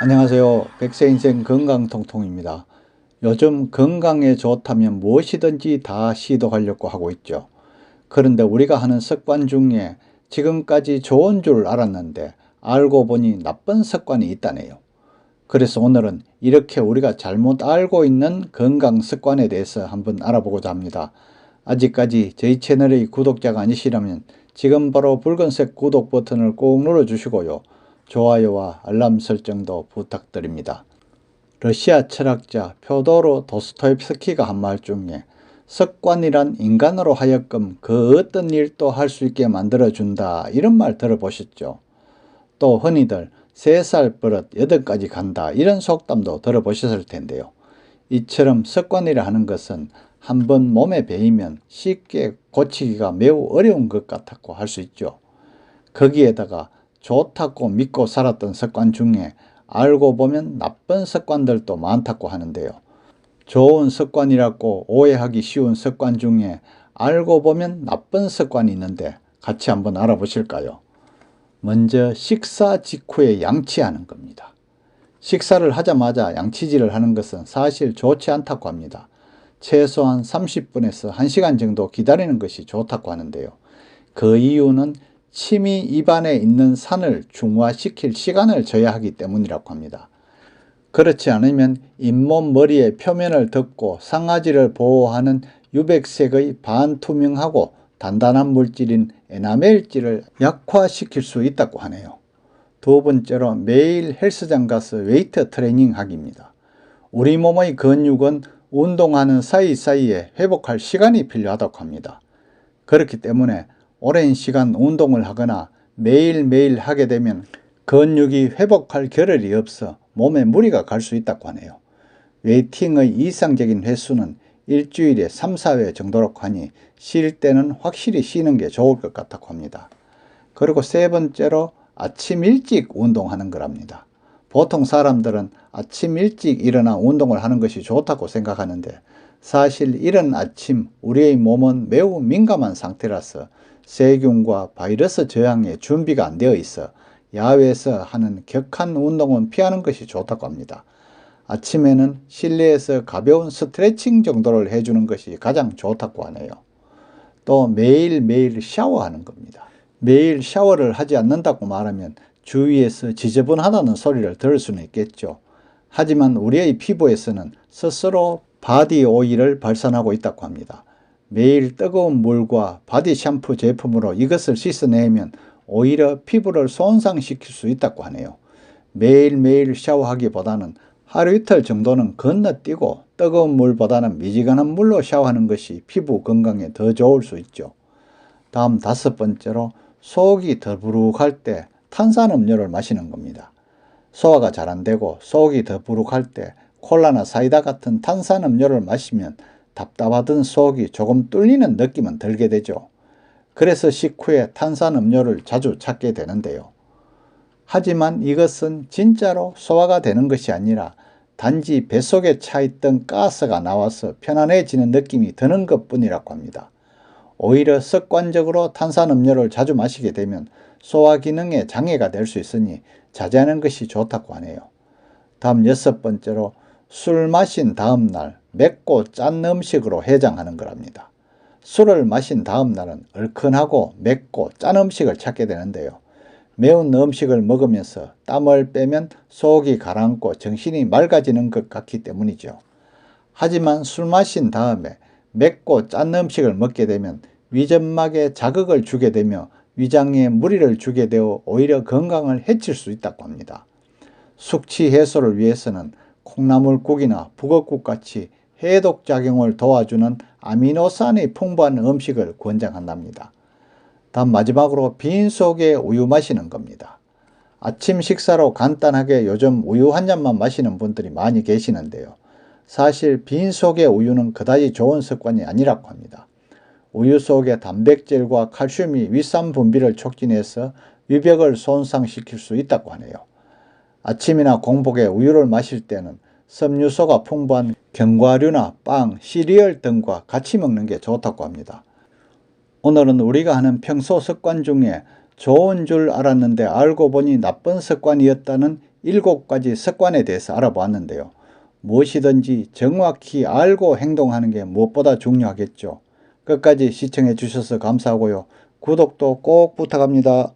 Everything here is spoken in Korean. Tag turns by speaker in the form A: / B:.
A: 안녕하세요. 백세 인생 건강통통입니다. 요즘 건강에 좋다면 무엇이든지 다 시도하려고 하고 있죠. 그런데 우리가 하는 습관 중에 지금까지 좋은 줄 알았는데 알고 보니 나쁜 습관이 있다네요. 그래서 오늘은 이렇게 우리가 잘못 알고 있는 건강 습관에 대해서 한번 알아보고자 합니다. 아직까지 저희 채널의 구독자가 아니시라면 지금 바로 붉은색 구독 버튼을 꼭 눌러주시고요. 좋아요와 알람 설정도 부탁드립니다. 러시아 철학자 표도르 도스토옙스키가 한 말 중에 습관이란 인간으로 하여금 그 어떤 일도 할 수 있게 만들어준다 이런 말 들어보셨죠? 또 흔히들 세살 버릇 여덟까지 간다 이런 속담도 들어보셨을 텐데요. 이처럼 습관이라 하는 것은 한번 몸에 배이면 쉽게 고치기가 매우 어려운 것 같았고 할 수 있죠. 거기에다가 좋다고 믿고 살았던 습관 중에 알고 보면 나쁜 습관들도 많다고 하는데요. 좋은 습관이라고 오해하기 쉬운 습관 중에 알고 보면 나쁜 습관이 있는데 같이 한번 알아보실까요? 먼저 식사 직후에 양치하는 겁니다. 식사를 하자마자 양치질을 하는 것은 사실 좋지 않다고 합니다. 최소한 30분에서 1시간 정도 기다리는 것이 좋다고 하는데요. 그 이유는 침이 입안에 있는 산을 중화시킬 시간을 줘야 하기 때문이라고 합니다. 그렇지 않으면 잇몸 머리의 표면을 덮고 상아지를 보호하는 유백색의 반투명하고 단단한 물질인 에나멜질을 약화시킬 수 있다고 하네요. 두 번째로 매일 헬스장 가서 웨이트 트레이닝 하기입니다. 우리 몸의 근육은 운동하는 사이사이에 회복할 시간이 필요하다고 합니다. 그렇기 때문에 오랜 시간 운동을 하거나 매일매일 하게 되면 근육이 회복할 겨를이 없어 몸에 무리가 갈 수 있다고 하네요. 웨이팅의 이상적인 횟수는 일주일에 3, 4회 정도로 하니 쉴 때는 확실히 쉬는 게 좋을 것 같다고 합니다. 그리고 세 번째로 아침 일찍 운동하는 거랍니다. 보통 사람들은 아침 일찍 일어나 운동을 하는 것이 좋다고 생각하는데 사실 이른 아침 우리의 몸은 매우 민감한 상태라서 세균과 바이러스 저항에 준비가 안 되어 있어 야외에서 하는 격한 운동은 피하는 것이 좋다고 합니다. 아침에는 실내에서 가벼운 스트레칭 정도를 해주는 것이 가장 좋다고 하네요. 또 매일매일 샤워하는 겁니다. 매일 샤워를 하지 않는다고 말하면 주위에서 지저분하다는 소리를 들을 수는 있겠죠. 하지만 우리의 피부에서는 스스로 바디 오일을 발산하고 있다고 합니다. 매일 뜨거운 물과 바디 샴푸 제품으로 이것을 씻어내면 오히려 피부를 손상시킬 수 있다고 하네요. 매일매일 샤워하기보다는 하루 이틀 정도는 건너뛰고 뜨거운 물보다는 미지근한 물로 샤워하는 것이 피부 건강에 더 좋을 수 있죠. 다음 다섯 번째로 속이 더부룩할 때 탄산음료를 마시는 겁니다. 소화가 잘 안 되고 속이 더부룩할 때 콜라나 사이다 같은 탄산음료를 마시면 답답하던 속이 조금 뚫리는 느낌은 들게 되죠. 그래서 식후에 탄산음료를 자주 찾게 되는데요. 하지만 이것은 진짜로 소화가 되는 것이 아니라 단지 뱃속에 차있던 가스가 나와서 편안해지는 느낌이 드는 것 뿐이라고 합니다. 오히려 습관적으로 탄산음료를 자주 마시게 되면 소화 기능에 장애가 될 수 있으니 자제하는 것이 좋다고 하네요. 다음 여섯 번째로 술 마신 다음 날 맵고 짠 음식으로 해장하는 거랍니다. 술을 마신 다음 날은 얼큰하고 맵고 짠 음식을 찾게 되는데요. 매운 음식을 먹으면서 땀을 빼면 속이 가라앉고 정신이 맑아지는 것 같기 때문이죠. 하지만 술 마신 다음에 맵고 짠 음식을 먹게 되면 위점막에 자극을 주게 되며 위장에 무리를 주게 되어 오히려 건강을 해칠 수 있다고 합니다. 숙취 해소를 위해서는 콩나물국이나 북엇국 같이 해독 작용을 도와주는 아미노산이 풍부한 음식을 권장한답니다. 다음 마지막으로 빈속에 우유 마시는 겁니다. 아침 식사로 간단하게 요즘 우유 한 잔만 마시는 분들이 많이 계시는데요. 사실 빈속의 우유는 그다지 좋은 습관이 아니라고 합니다. 우유 속의 단백질과 칼슘이 윗산 분비를 촉진해서 위벽을 손상시킬 수 있다고 하네요. 아침이나 공복에 우유를 마실 때는 섬유소가 풍부한 견과류나 빵, 시리얼 등과 같이 먹는 게 좋다고 합니다. 오늘은 우리가 하는 평소 습관 중에 좋은 줄 알았는데 알고 보니 나쁜 습관이었다는 7가지 습관에 대해서 알아보았는데요. 무엇이든지 정확히 알고 행동하는 게 무엇보다 중요하겠죠. 끝까지 시청해 주셔서 감사하고요. 구독도 꼭 부탁합니다.